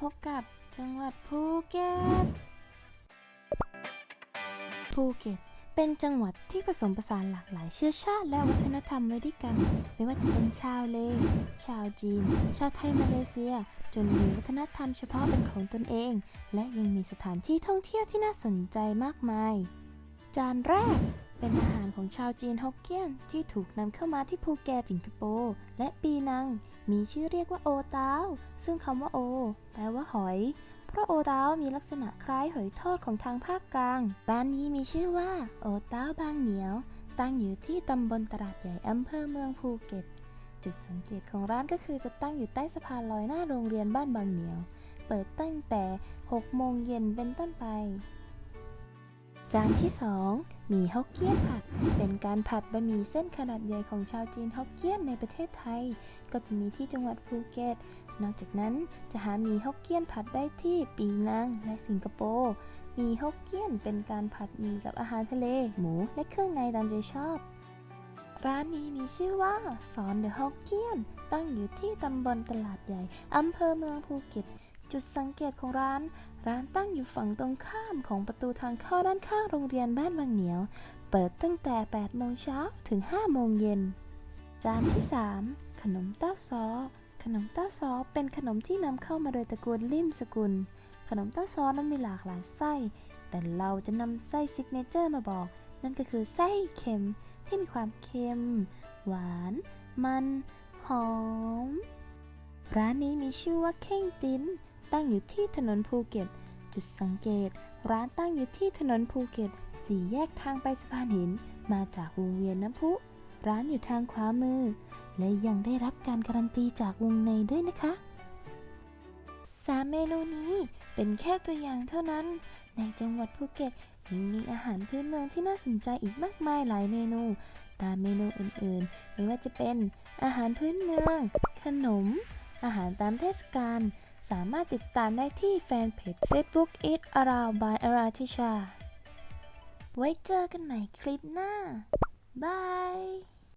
พบกับจังหวัดภูเก็ต ภูเก็ตเป็นจังหวัดที่ผสมผสานหลากหลายเชื้อชาติและวัฒนธรรมไว้ด้วยกัน ไม่ว่าจะเป็นชาวเล ชาวจีน ชาวไทยมาเลเซีย จนมีวัฒนธรรมเฉพาะเป็นของตนเอง และยังมีสถานที่ท่องเที่ยวที่น่าสนใจมากมาย จานแรก เป็นอาหารของชาวจีนฮกเกี้ยนที่ถูกนำเข้ามาที่ภูเก็ตสิงคโปร์และปีนัง มีชื่อเรียกว่าโอตาวซึ่งคำว่าโอ แปลว่าหอย เพราะโอตาวมีลักษณะคล้ายหอยทอดของทางภาคกลาง ร้านนี้มีชื่อว่าโอตาวบางเหนียว ตั้งอยู่ที่ตำบลตลาดใหญ่อำเภอเมืองภูเก็ต จุดสังเกตของร้านก็คือจะตั้งอยู่ใต้สะพานลอยหน้าโรงเรียนบ้านบางเหนียว เปิดตั้งแต่ 6 โมงเย็นเป็นต้นไป จานที่ 2 มีฮกเกี้ยนผัด เป็นการผัดบะหมี่เส้นขนาดใหญ่ของชาวจีนฮกเกี้ยนในประเทศไทย ก็จะมีที่จังหวัดภูเก็ต นอกจากนั้นจะหาหมีฮกเกี้ยนผัดได้ที่ปีนังและสิงคโปร์หมีฮกเกี้ยนเป็นการผัดหมี่กับอาหารทะเล หมูและเครื่องในตามใจชอบ ร้านนี้มีชื่อว่าสอนเดอะฮกเกี้ยน ตั้งอยู่ที่ตำบลตลาดใหญ่อำเภอเมืองภูเก็ต จุดสังเกตของร้าน ร้านตั้งอยู่ฝั่งตรงข้ามของประตูทางเข้าด้านข้างโรงเรียนบ้านบางเหนียว เปิดตั้งแต่ 8 โมงเช้าถึง 5 โมงเย็น จานที่ 3 ขนมเต้าซอขนมเต้าซอเป็นขนมที่นำเข้ามาโดยตระกูลลิมสกุล ขนมเต้าซอนั้นมีหลากหลายไส้ แต่เราจะนำไส้ซิกเนเจอร์มาบอก นั่นก็คือไส้เค็มที่มีความเค็ม หวาน มัน หอม ร้านนี้มีชื่อว่าเข่งติ้น ตั้งอยู่ที่ถนนภูเก็ต จุดสังเกต ร้านตั้งอยู่ที่ถนนภูเก็ตสี่แยกทางไปสะพานหิน มาจากวงเวียนน้ำพุ ร้านอยู่ทางขวามือ และยังได้รับการการันตีจากวงในด้วยนะคะสามเมนูนี้เป็นแค่ตัวอย่างเท่านั้น ในจังหวัดภูเก็ตยังมีอาหารพื้นเมืองที่น่าสนใจอีกมากมายหลายเมนู ตามเมนูอื่นๆ ไม่ว่าจะเป็นอาหารพื้นเมือง ขนม อาหารตามเทศกาล สามารถติดตามได้ที่แฟนเพจ Facebook It Around by Aratisha ไว้เจอกันใหม่คลิปหน้า บาย